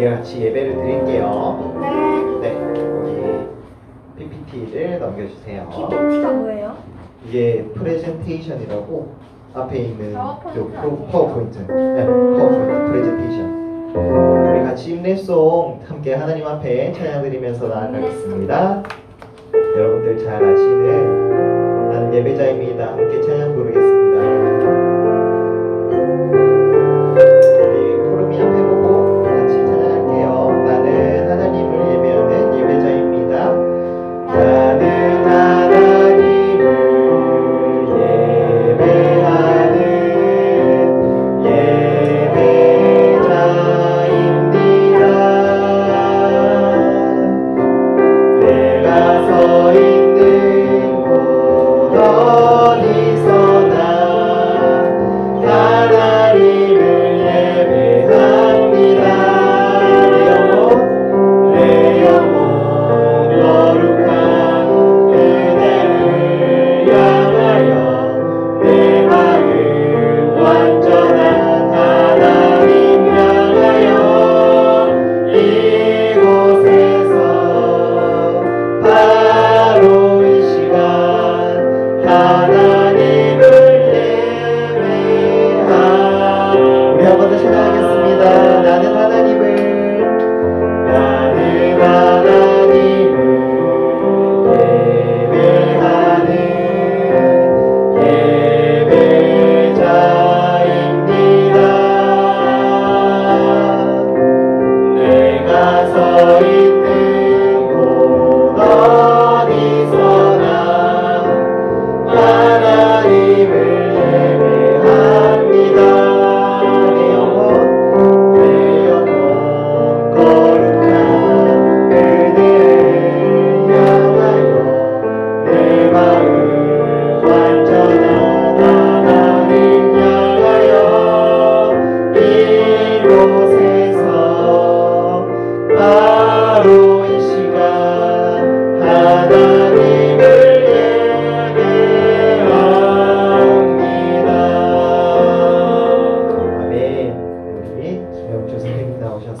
우리 같이 예배를 드릴게요. 네. 네, PPT를 넘겨주세요. PPT가 뭐예요? 이게 프레젠테이션이라고 앞에 있는 요 프로- 파워포인트, 네, 파워포인트 프레젠테이션. 우리 같이 힘내송 함께 하나님 앞에 찬양드리면서 나아가겠습니다. 여러분들 잘 아시는 나는 예배자입니다. 함께 찬양 부르겠습니다. 예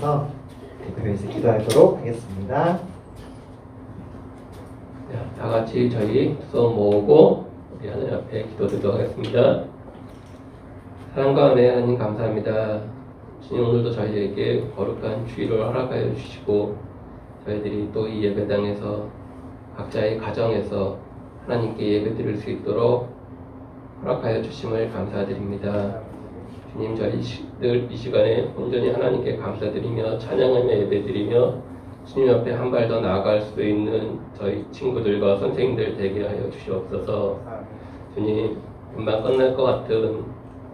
선생님 나오셔서 대표에서 기도하도록 하겠습니다. 자, 다 같이 저희 수업 모으고 우리 하나님 앞에 기도드리도록 하겠습니다. 사랑과 은혜 하나님 감사합니다. 주님 오늘도 저희에게 거룩한 주의를 허락하여 주시고 저희들이 또 이 예배당에서 각자의 가정에서 하나님께 예배드릴 수 있도록 허락하여 주심을 감사드립니다. 주님 저희 시- 늘이 시간에 온전히 하나님께 감사드리며 찬양하며 예배드리며 주님 앞에 한 발 더 나아갈 수 있는 저희 친구들과 선생님들 되게 하여 주시옵소서. 주님 금방 끝날 것 같은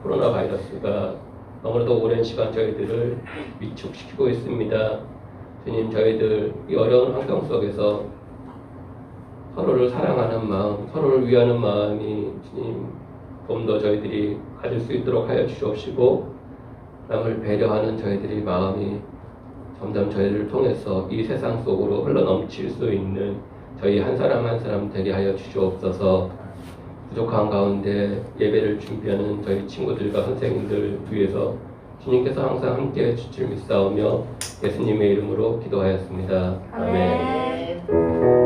코로나 바이러스가 너무나도 오랜 시간 저희들을 위축시키고 있습니다. 주님 저희들 이 어려운 환경 속에서 서로를 사랑하는 마음, 서로를 위하는 마음이 주님 좀더 저희들이 가질 수 있도록 하여 주시옵시고 남을 배려하는 저희들의 마음이 점점 저희를 통해서 이 세상 속으로 흘러넘칠 수 있는 저희 한 사람 한 사람 되게 하여 주시옵소서 부족한 가운데 예배를 준비하는 저희 친구들과 선생님들 위해서 주님께서 항상 함께 줄 믿사오며 예수님의 이름으로 기도하였습니다. 아멘. 우리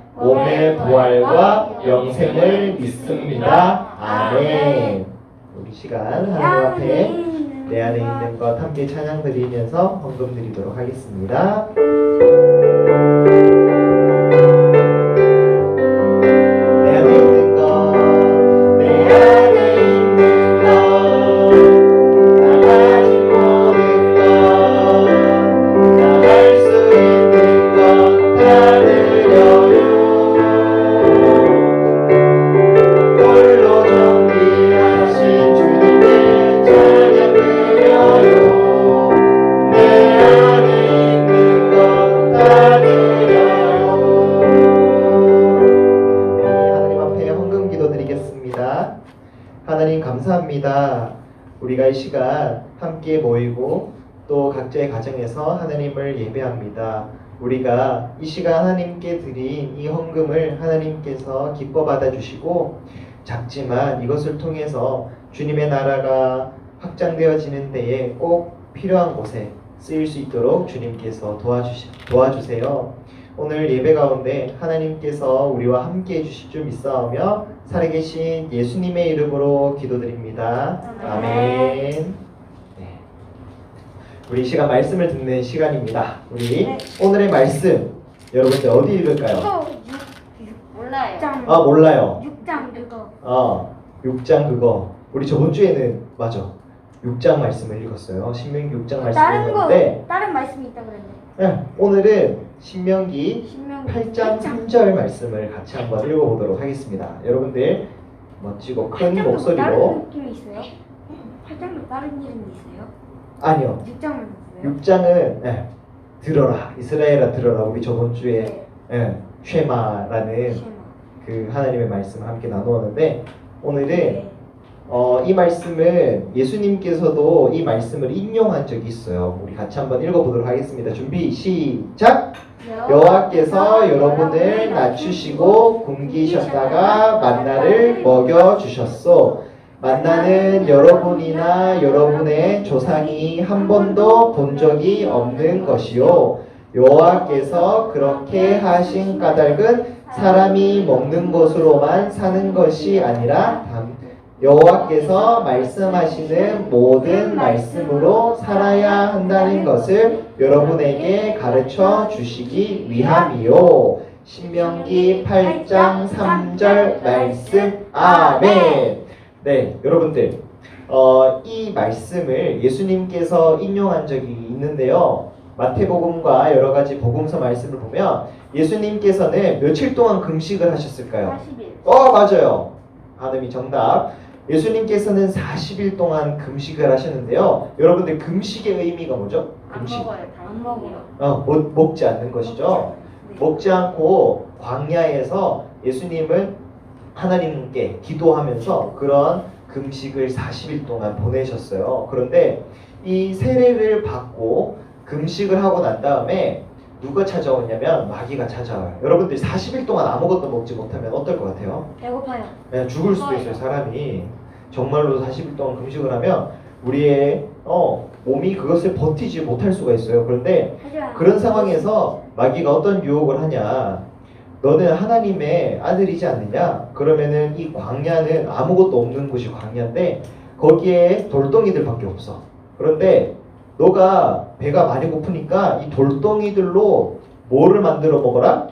몸의 부활과 영생을 믿습니다. 아멘. 우리 이 시간 하나님 앞에 내 안에 있는 것 함께 찬양 드리면서 헌금 드리도록 하겠습니다. 이 시간 함께 모이고 또 각자의 가정에서 하나님을 예배합니다. 우리가 이 시간 하나님께 드린 이 헌금을 하나님께서 기뻐 받아주시고 작지만 이것을 통해서 주님의 나라가 확장되어지는 데에 꼭 필요한 곳에 쓰일 수 있도록 주님께서 도와주시, 도와주세요. 오늘 예배 가운데 하나님께서 우리와 함께 해주실 줄 믿사오며 살아계신 예수님의 이름으로 기도드립니다. 아멘. 네. 우리 이 시간 말씀을 듣는 시간입니다. 우리 네. 오늘의 말씀 여러분들 어디 읽을까요? 몰라요. 6장 아 몰라요. 6장 그거 어 6장 그거 우리 저번 주에는 맞아 6장 말씀을 읽었어요. 신명기 6장 말씀을 다른 거 읽었는데 다른 말씀이 있다 그랬는데 네, 오늘은 신명기 신명 8장 3절 말씀을 같이 한번 읽어보도록 하겠습니다. 여러분들 멋지고 큰 다른 목소리로 느낌이 있어요? 8장도 다른 이름이 있어요? 아니요 6장은 있어요? 6장은 네, 들어라 이스라엘아 들어라 우리 저번 주에 네. 네, 쉐마라는 쉐마. 그 하나님의 말씀을 함께 나누었는데 오늘은 네. 어, 이 말씀은 예수님께서도 이 말씀을 인용한 적이 있어요. 우리 같이 한번 읽어보도록 하겠습니다. 준비 시작. 여호와께서 여러분을 낮추시고 굶기셨다가 만나를 먹여 주셨소. 만나는 여러분이나 여러분의 조상이 한 번도 본 적이 없는 것이요. 여호와께서 그렇게 하신 까닭은 사람이 먹는 것으로만 사는 것이 아니라 담- 여호와께서 말씀하시는 모든 말씀으로 살아야 한다는 것을 여러분에게 가르쳐 주시기 위함이요. 신명기 8장 3절 말씀 아멘. 네, 여러분들 어, 이 말씀을 예수님께서 인용한 적이 있는데요. 마태복음과 여러 가지 복음서 말씀을 보면 예수님께서는 며칠 동안 금식을 하셨을까요? 40일 어 맞아요. 하늘이 정답. 예수님께서는 40일 동안 금식을 하셨는데요. 여러분들 금식의 의미가 뭐죠? 안 금식. 먹어요. 안 먹어요. 어, 못, 먹지 않는 것이죠. 네. 먹지 않고 광야에서 예수님은 하나님께 기도하면서 그런 금식을 40일 동안 보내셨어요. 그런데 이 세례를 받고 금식을 하고 난 다음에 누가 찾아오냐면 마귀가 찾아와요. 여러분들 40일 동안 아무것도 먹지 못하면 어떨 것 같아요? 배고파요. 그냥 죽을 수도 있어요 사람이 정말로 40일 동안 금식을 하면 우리의 어, 몸이 그것을 버티지 못할 수가 있어요 그런데 그런 상황에서 마귀가 어떤 유혹을 하냐 너는 하나님의 아들이지 않느냐 그러면은 이 광야는 아무것도 없는 곳이 광야인데 거기에 돌덩이들밖에 없어 그런데 너가 배가 많이 고프니까 이 돌덩이들로 뭐를 만들어 먹어라?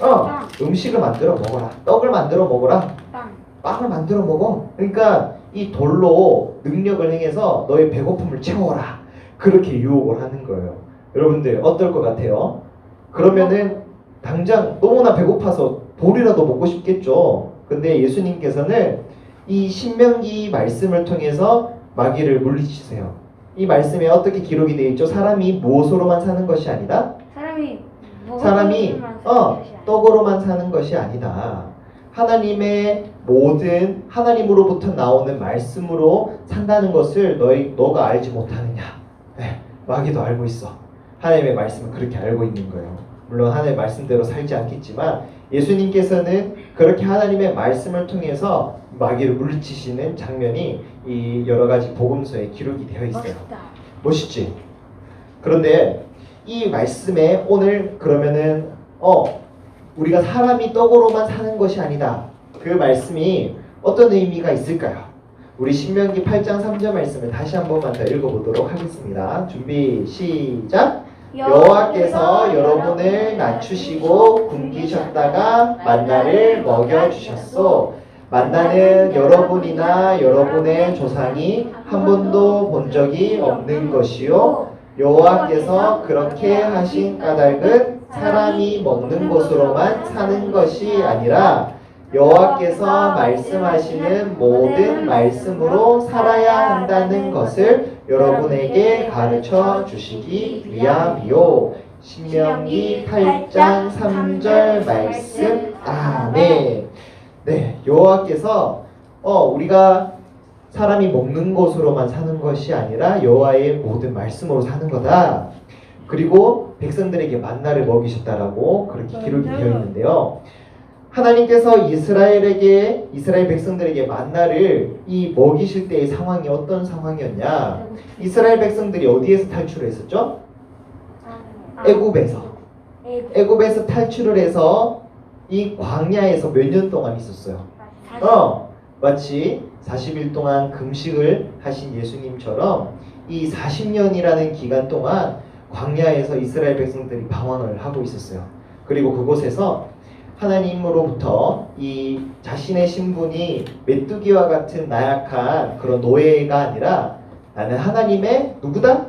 어 빵, 음식을 만들어 먹어라 떡을 만들어 먹어라 빵. 빵을 만들어 먹어. 그러니까 이 돌로 능력을 행해서 너의 배고픔을 채워라. 그렇게 유혹을 하는 거예요. 여러분들 어떨 것 같아요? 그러면은 당장 너무나 배고파서 돌이라도 먹고 싶겠죠. 근데 예수님께서는 이 신명기 말씀을 통해서 마귀를 물리치세요. 이 말씀에 어떻게 기록이 되어 있죠? 사람이 무엇으로만 사는 것이 아니다. 사람이 뭐 사람이 어 떡으로만 사는 것이 아니다. 하나님의 모든 하나님으로부터 나오는 말씀으로 산다는 것을 너희 너가 알지 못하느냐? 네, 마귀도 알고 있어. 하나님의 말씀은 그렇게 알고 있는 거예요. 물론 하나님의 말씀대로 살지 않겠지만 예수님께서는 그렇게 하나님의 말씀을 통해서 마귀를 물리치시는 장면이 이 여러 가지 복음서에 기록이 되어 있어요. 멋있다. 멋있지? 그런데 이 말씀에 오늘 그러면은 어 우리가 사람이 떡으로만 사는 것이 아니다. 그 말씀이 어떤 의미가 있을까요? 우리 신명기 8장 3절 말씀을 다시 한 번만 더 읽어보도록 하겠습니다. 준비 시작. 여호와께서 여러분을 낮추시고 굶기셨다가 만나를 먹여 주셨소. 만나는 여러분이나 여러분의 조상이 한 번도 본 적이 없는 것이요. 여호와께서 그렇게 하신 까닭은 사람이 먹는 것으로만 사는 것이 아니라 여호와께서 말씀하시는 모든 말씀으로 살아야 한다는 것을 여러분에게 가르쳐 주시기 위함이요. 신명기 8장 3절 말씀 아멘. 네, 여호와께서 어 우리가 사람이 먹는 것으로만 사는 것이 아니라 여호와의 모든 말씀으로 사는 거다. 그리고 백성들에게 만나를 먹이셨다라고 그렇게 기록이 되어 있는데요. 하나님께서 이스라엘에게 이스라엘 백성들에게 만나를 이 먹이실 때의 상황이 어떤 상황이었냐? 이스라엘 백성들이 어디에서 탈출을 했었죠? 애굽에서. 애굽에서 탈출을 해서 이 광야에서 몇 년 동안 있었어요. 어, 마치 40일 동안 금식을 하신 예수님처럼 이 40년이라는 기간 동안 광야에서 이스라엘 백성들이 방황을 하고 있었어요. 그리고 그곳에서 하나님으로부터 이 자신의 신분이 메뚜기와 같은 나약한 그런 노예가 아니라 나는 하나님의 누구다?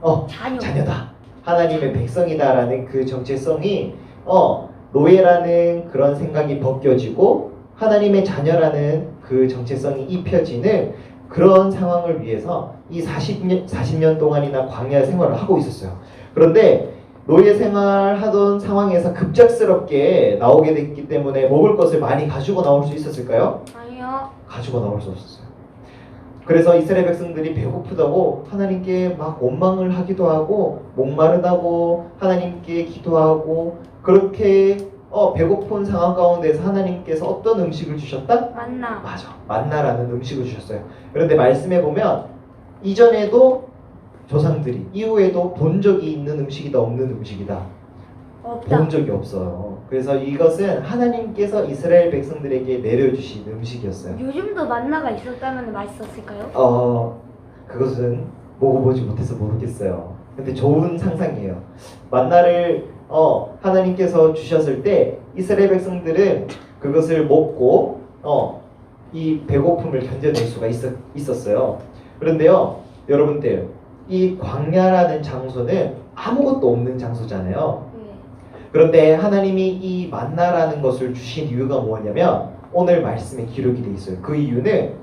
어, 자녀. 자녀다. 하나님의 백성이다라는 그 정체성이 어 노예라는 그런 생각이 벗겨지고 하나님의 자녀라는 그 정체성이 입혀지는 그런 상황을 위해서 이 40년 40년 동안이나 광야 생활을 하고 있었어요. 그런데 노예 생활하던 상황에서 급작스럽게 나오게 됐기 때문에 먹을 것을 많이 가지고 나올 수 있었을까요? 아니요. 가지고 나올 수 없었어요. 그래서 이스라엘 백성들이 배고프다고 하나님께 막 원망을 하기도 하고 목마르다고 하나님께 기도하고 그렇게 어, 배고픈 상황 가운데서 하나님께서 어떤 음식을 주셨다? 만나. 맞아. 만나라는 음식을 주셨어요. 그런데 말씀해 보면 이전에도 조상들이 이후에도 본 적이 있는 음식이다 없는 음식이다. 없다. 본 적이 없어요. 그래서 이것은 하나님께서 이스라엘 백성들에게 내려주신 음식이었어요. 요즘도 만나가 있었다면 맛있었을까요? 어 그것은 먹어보지 못해서 모르겠어요. 근데 좋은 상상이에요. 만나를 어 하나님께서 주셨을 때 이스라엘 백성들은 그것을 먹고 어 이 배고픔을 견뎌낼 수가 있었, 있었어요. 그런데요, 여러분들 이 광야라는 장소는 아무것도 없는 장소잖아요. 네. 그런데 하나님이 이 만나라는 것을 주신 이유가 뭐냐면 오늘 말씀에 기록이 돼 있어요. 그 이유는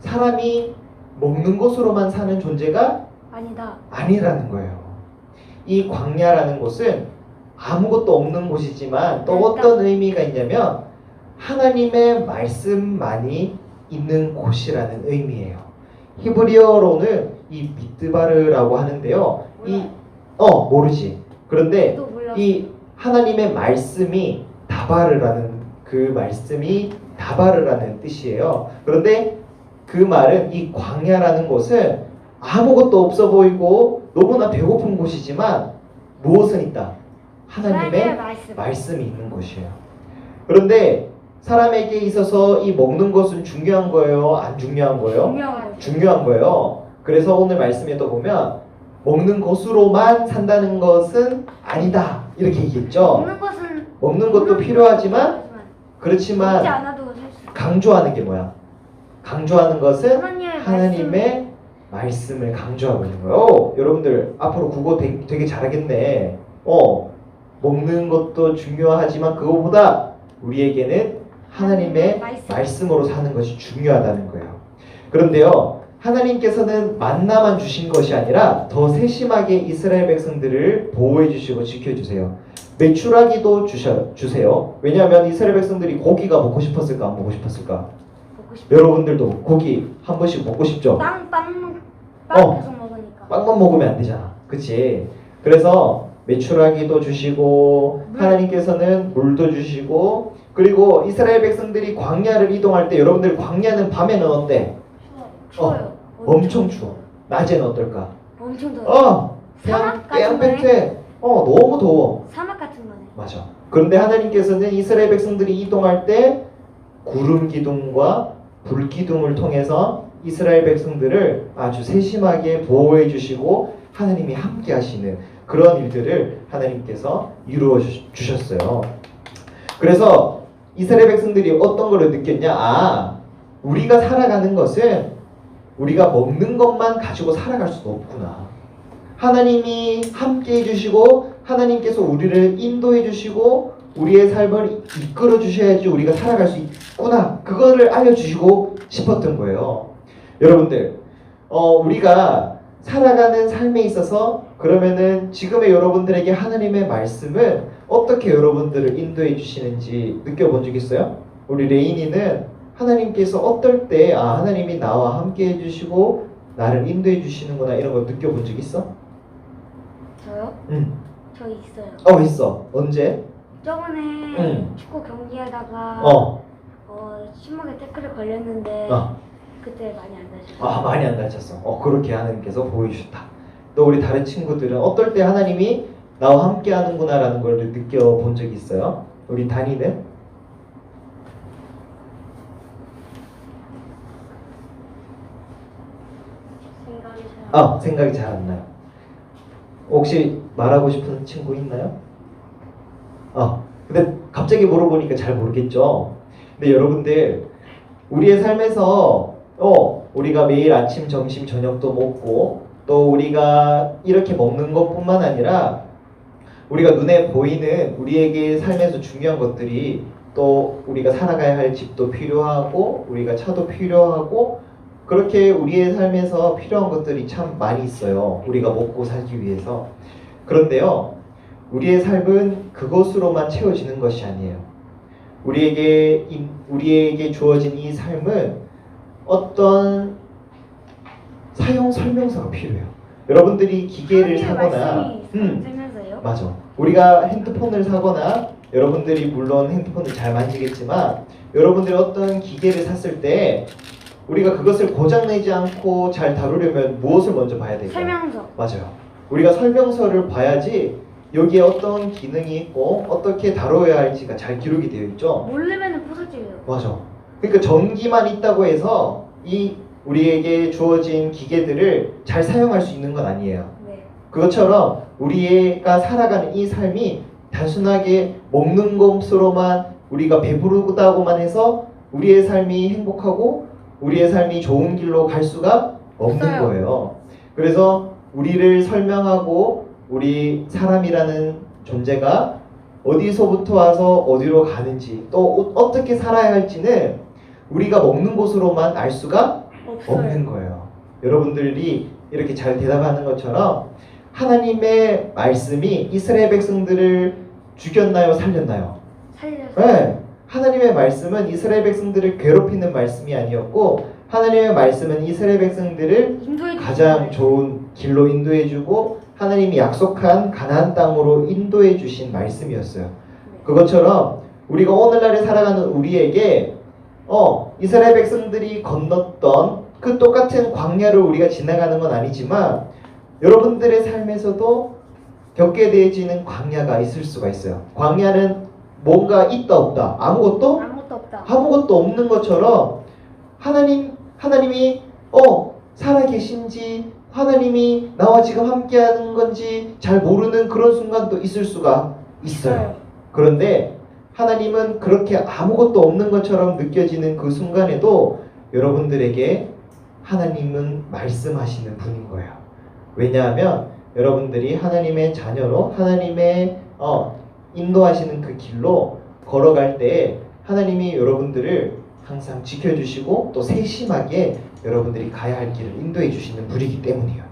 사람이 먹는 것으로만 사는 존재가 아니다. 아니라는 거예요. 이 광야라는 곳은 아무것도 없는 곳이지만 또 어떤 의미가 있냐면 하나님의 말씀만이 있는 곳이라는 의미예요. 히브리어로는 이 미드바르라고 하는데요. 이 어 모르지. 그런데. 이 하나님의 말씀이 다바르라는 그 말씀이 다바르라는 뜻이에요. 그런데 그 말은 이 광야라는 곳은 아무것도 없어 보이고 너무나 배고픈 곳이지만 무엇은 있다? 하나님의 말씀. 말씀이 있는 곳이에요. 그런데 사람에게 있어서 이 먹는 것은 중요한 거예요? 안 중요한 거예요? 중요한 거예요. 그래서 오늘 말씀에도 보면 먹는 것으로만 산다는 것은 아니다. 이렇게 얘기했죠. 먹는 것은 먹는 것도 필요하지만 그렇지만. 강조하는 게 뭐야? 강조하는 것은 하나님의, 하나님의 말씀을 강조하고 있는 거예요. 여러분들 앞으로 국어 되게, 되게 잘하겠네. 어 먹는 것도 중요하지만 그거보다 우리에게는 하나님의 말씀. 말씀으로 사는 것이 중요하다는 거예요. 그런데요, 하나님께서는 만나만 주신 것이 아니라 더 세심하게 이스라엘 백성들을 보호해 주시고 지켜 주세요. 메추라기도 주셔 주세요. 왜냐하면 이스라엘 백성들이 고기가 먹고 싶었을까 안 먹고 싶었을까? 먹고. 여러분들도 고기 한 번씩 먹고 싶죠? 빵, 빵, 빵 어. 계속 먹으니까. 빵만 먹으면 안 되잖아. 그치? 그래서 메추라기도 주시고 물. 하나님께서는 물도 주시고 그리고 이스라엘 백성들이 광야를 이동할 때 여러분들 광야는 밤에는 어때? 추워요. 엄청 추워. 낮에는 어떨까? 엄청 더워. 어, 사막 같은 어 너무 더워. 사막 같은 거네. 맞아. 그런데 하나님께서는 이스라엘 백성들이 이동할 때 구름 기둥과 불 기둥을 통해서 이스라엘 백성들을 아주 세심하게 보호해 주시고 하나님이 함께 하시는 그런 일들을 하나님께서 이루어 주- 주셨어요. 그래서 이스라엘 백성들이 어떤 걸 느꼈냐? 아, 우리가 살아가는 것은 우리가 먹는 것만 가지고 살아갈 수가 없구나. 하나님이 함께 해주시고 하나님께서 우리를 인도해 주시고 우리의 삶을 이끌어 주셔야지 우리가 살아갈 수 있구나. 그거를 알려주시고 싶었던 거예요. 여러분들, 어, 우리가 살아가는 삶에 있어서 그러면은 지금의 여러분들에게 하나님의 말씀은 어떻게 여러분들을 인도해 주시는지 느껴본 적 있어요? 우리 레인이는 하나님께서 어떨 때 아, 하나님이 나와 함께 해주시고 나를 인도해 주시는구나 이런 거 느껴본 적 있어? 저요? 응. 저 있어요. 어 있어. 언제? 저번에 응. 축구 경기하다가 어. 어, 심하게 태클에 걸렸는데 어. 그때 많이 안 다쳤어요. 아 많이 안 다쳤어. 어 그렇게 하나님께서 보여주셨다. 또 우리 다른 친구들은 어떨 때 하나님이 나와 함께 하는구나라는 걸 느껴본 적이 있어요. 우리 단이는? 생각이 잘. 아 생각이 잘 안 나요. 혹시 말하고 싶은 친구 있나요? 아 근데 갑자기 물어보니까 잘 모르겠죠. 근데 여러분들 우리의 삶에서 어 우리가 매일 아침, 점심, 저녁도 먹고 또 우리가 이렇게 먹는 것뿐만 아니라 우리가 눈에 보이는 우리에게 삶에서 중요한 것들이 또 우리가 살아가야 할 집도 필요하고 우리가 차도 필요하고 그렇게 우리의 삶에서 필요한 것들이 참 많이 있어요. 우리가 먹고 살기 위해서. 그런데요, 우리의 삶은 그것으로만 채워지는 것이 아니에요. 우리에게 이- 우리에게 주어진 이 삶은 어떤 사용 설명서가 필요해요. 여러분들이 기계를 사거나, 음, 들면서요? 맞아. 우리가 핸드폰을 사거나 여러분들이 물론 핸드폰을 잘 만지겠지만 여러분들이 어떤 기계를 샀을 때 우리가 그것을 고장 내지 않고 잘 다루려면 무엇을 먼저 봐야 될까요? 설명서. 맞아요. 우리가 설명서를 봐야지 여기에 어떤 기능이 있고 어떻게 다뤄야 할지가 잘 기록이 되어 있죠. 모르면은 부서져요. 맞아. 그러니까 전기만 있다고 해서 이 우리에게 주어진 기계들을 잘 사용할 수 있는 건 아니에요. 네. 그것처럼 우리가 살아가는 이 삶이 단순하게 먹는 것으로만 우리가 배부르다고만 해서 우리의 삶이 행복하고 우리의 삶이 좋은 길로 갈 수가 없는 없어요. 거예요. 그래서 우리를 설명하고 우리 사람이라는 존재가 어디서부터 와서 어디로 가는지 또 어떻게 살아야 할지는 우리가 먹는 곳으로만 알 수가 없는 거예요. 여러분들이 이렇게 잘 대답하는 것처럼 하나님의 말씀이 이스라엘 백성들을 죽였나요, 살렸나요? 살려서. 네. 하나님의 말씀은 이스라엘 백성들을 괴롭히는 말씀이 아니었고 하나님의 말씀은 이스라엘 백성들을 인도해 가장 좋은 길로 인도해 주고 하나님이 약속한 가나안 땅으로 인도해 주신 말씀이었어요. 그것처럼 우리가 오늘날에 살아가는 우리에게 어 이스라엘 백성들이 건넜던 그 똑같은 광야를 우리가 지나가는 건 아니지만 여러분들의 삶에서도 겪게 되어지는 광야가 있을 수가 있어요. 광야는 뭔가 있다 없다 아무것도 아무것도 없다. 아무것도 없는 것처럼 하나님 하나님이 어 살아 계신지 하나님이 나와 지금 함께하는 건지 잘 모르는 그런 순간도 있을 수가 있어요. 그런데 하나님은 그렇게 아무것도 없는 것처럼 느껴지는 그 순간에도 여러분들에게 하나님은 말씀하시는 분인 거예요. 왜냐하면 여러분들이 하나님의 자녀로 하나님의 어, 인도하시는 그 길로 걸어갈 때 하나님이 여러분들을 항상 지켜주시고 또 세심하게 여러분들이 가야 할 길을 인도해 주시는 분이기 때문이에요.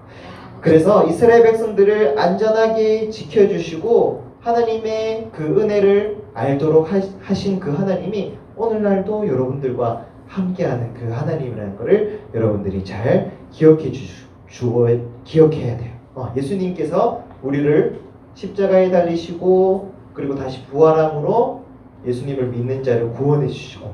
그래서 이스라엘 백성들을 안전하게 지켜주시고 하나님의 그 은혜를 알도록 하- 하신 그 하나님이 오늘날도 여러분들과 함께하는 그 하나님이라는 것을 여러분들이 잘 기억해 주, 주어 기억해야 돼요. 어, 예수님께서 우리를 십자가에 달리시고 그리고 다시 부활함으로 예수님을 믿는 자를 구원해 주시고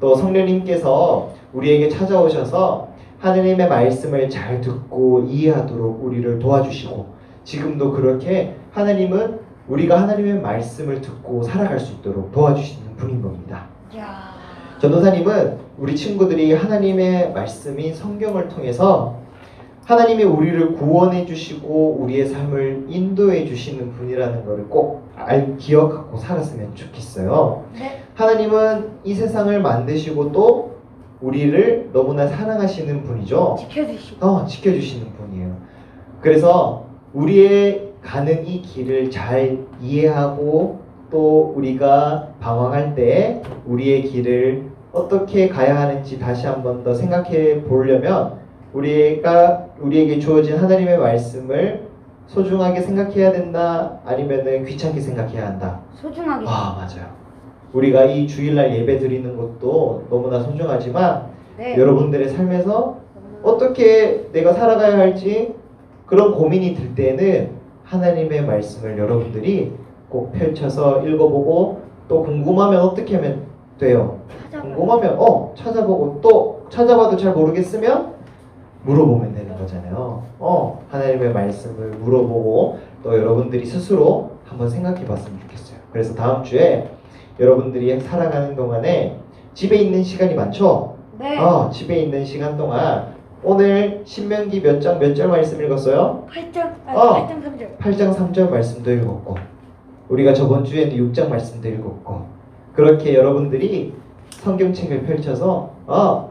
또 성령님께서 우리에게 찾아오셔서 하나님의 말씀을 잘 듣고 이해하도록 우리를 도와주시고 지금도 그렇게 하나님은 우리가 하나님의 말씀을 듣고 살아갈 수 있도록 도와주시는 분인 겁니다. 야. 전도사님은 우리 친구들이 하나님의 말씀인 성경을 통해서 하나님이 우리를 구원해 주시고 우리의 삶을 인도해 주시는 분이라는 것을 꼭 알, 기억하고 살았으면 좋겠어요. 네. 하나님은 이 세상을 만드시고 또 우리를 너무나 사랑하시는 분이죠. 지켜주시고. 어, 지켜주시는 분이에요. 그래서 우리의 가는 이 길을 잘 이해하고 또 우리가 방황할 때 우리의 길을 어떻게 가야 하는지 다시 한번 더 생각해 보려면 우리가 우리에게 주어진 하나님의 말씀을 소중하게 생각해야 된다 아니면은 귀찮게 생각해야 한다. 소중하게. 아 맞아요. 우리가 이 주일날 예배 드리는 것도 너무나 소중하지만 네. 여러분들의 삶에서 어떻게 내가 살아가야 할지 그런 고민이 들 때는 하나님의 말씀을 여러분들이 꼭 펼쳐서 읽어보고 또 궁금하면 어떻게 하면 돼요? 찾아봐요. 궁금하면 어 찾아보고 또 찾아봐도 잘 모르겠으면 물어보면 되는 거잖아요. 어 하나님의 말씀을 물어보고 또 여러분들이 스스로 한번 생각해봤으면 좋겠어요. 그래서 다음 주에 여러분들이 살아가는 동안에 집에 있는 시간이 많죠? 네. 어, 집에 있는 시간 동안 오늘 신명기 몇 장 몇 절 말씀 읽었어요? 8장, 아, 어. 8장 3절. 8장 3절 말씀도 읽었고 우리가 저번 주에는 6장 말씀도 읽었고 그렇게 여러분들이 성경책을 펼쳐서 어,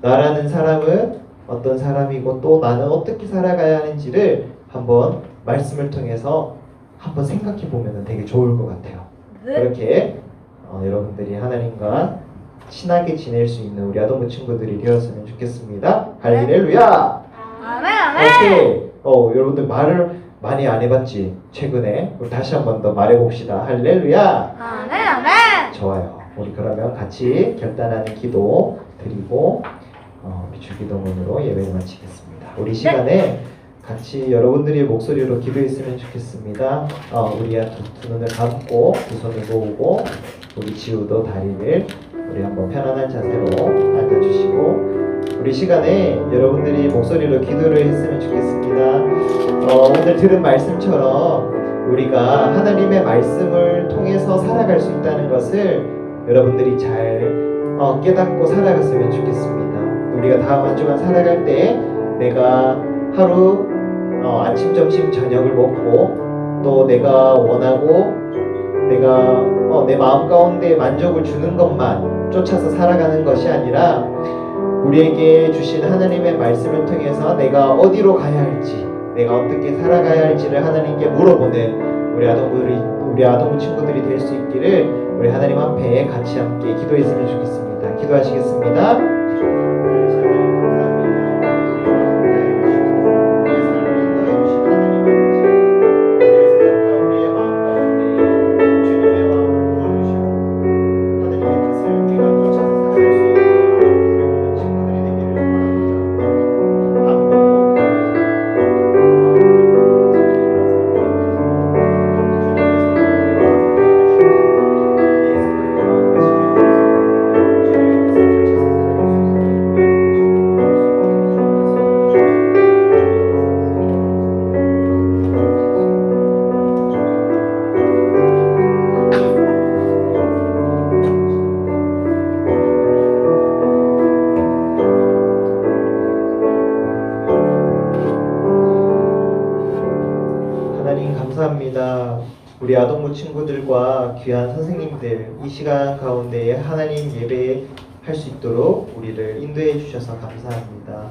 나라는 사람은 어떤 사람이고 또 나는 어떻게 살아가야 하는지를 한번 말씀을 통해서 한번 생각해 보면 되게 좋을 것 같아요. 네. 그렇게 어, 여러분들이 하나님과 친하게 지낼 수 있는 우리 아동부 친구들이 되었으면 좋겠습니다. 할렐루야! 아멘, 아멘. 오케이. 어, 여러분들 말을 많이 안 해봤지 최근에 우리 다시 한 번 더 말해봅시다. 할렐루야! 아멘. 좋아요. 우리 그러면 같이 결단하는 기도 드리고 어, 비추기도문으로 예배를 마치겠습니다. 우리 시간에 같이 여러분들의 목소리로 기도했으면 좋겠습니다. 어, 우리 두, 두 눈을 감고 두 손을 모으고 우리 지우도 다리를 우리 한번 편안한 자세로 앉아주시고 우리 시간에 여러분들이 목소리로 기도를 했으면 좋겠습니다. 어, 오늘 들은 말씀처럼 우리가 하나님의 말씀을 통해서 살아갈 수 있다는 것을 여러분들이 잘 어, 깨닫고 살아갔으면 좋겠습니다. 우리가 다음 한 주간 살아갈 때 내가 하루 어, 아침, 점심, 저녁을 먹고 또 내가 원하고 내가 어, 내 마음 가운데 만족을 주는 것만 쫓아서 살아가는 것이 아니라 우리에게 주신 하나님의 말씀을 통해서 내가 어디로 가야 할지 내가 어떻게 살아가야 할지를 하나님께 물어보는 우리 아동들이 우리 아동 친구들이 될 수 있기를 우리 하나님 앞에 같이 함께 기도했으면 좋겠습니다. 기도하시겠습니다. 아동부 친구들과 귀한 선생님들 이 시간 가운데 하나님 예배 할수 있도록 우리를 인도해 주셔서 감사합니다.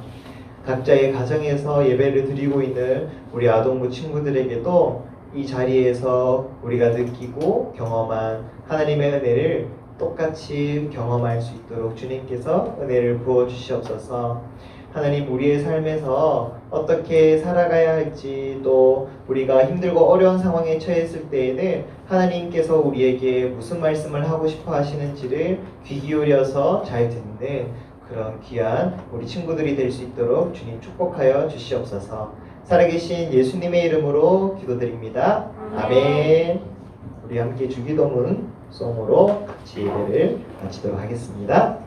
각자의 가정에서 예배를 드리고 있는 우리 아동부 친구들에게도 이 자리에서 우리가 느끼고 경험한 하나님의 은혜를 똑같이 경험할 수 있도록 주님께서 은혜를 부어 주시옵소서. 하나님 우리의 삶에서 어떻게 살아가야 할지 또 우리가 힘들고 어려운 상황에 처했을 때에는 하나님께서 우리에게 무슨 말씀을 하고 싶어 하시는지를 귀 기울여서 잘 듣는 그런 귀한 우리 친구들이 될 수 있도록 주님 축복하여 주시옵소서. 살아계신 예수님의 이름으로 기도드립니다. 아멘. 우리 함께 주기도문 송으로 같이 예배를 마치도록 하겠습니다.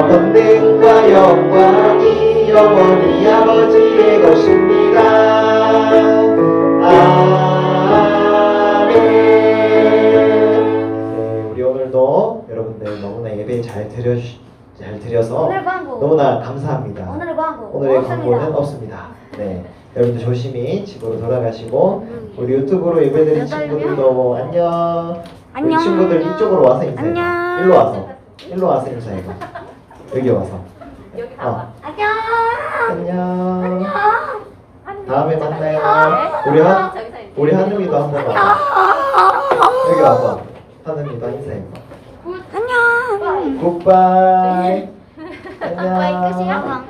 나라와 권능과 영광이 영원히 아버지의 것입니다 아멘 네, 우리 오늘도 여러분들 너무나 예배 잘 드려 잘 드려서 오늘 광고. 너무나 감사합니다. 오늘 광고. 오늘의 없습니다. 광고는 없습니다. 네, 여러분들 조심히 집으로 돌아가시고 우리 유튜브로 예배드린 친구들도 안녕. 우리 안녕. 친구들 이쪽으로 와서 인사해. 안녕. 일로 와서. 일로 와서 인사해. 여기 와서. 여기 어. 안녕. 안녕. 다음에 네. 만나요. 우리 한 우리 한음이도 한번 와. 여기 와봐. 한음이도 인사해. 안녕. 굿바이. 안녕. 끝이야?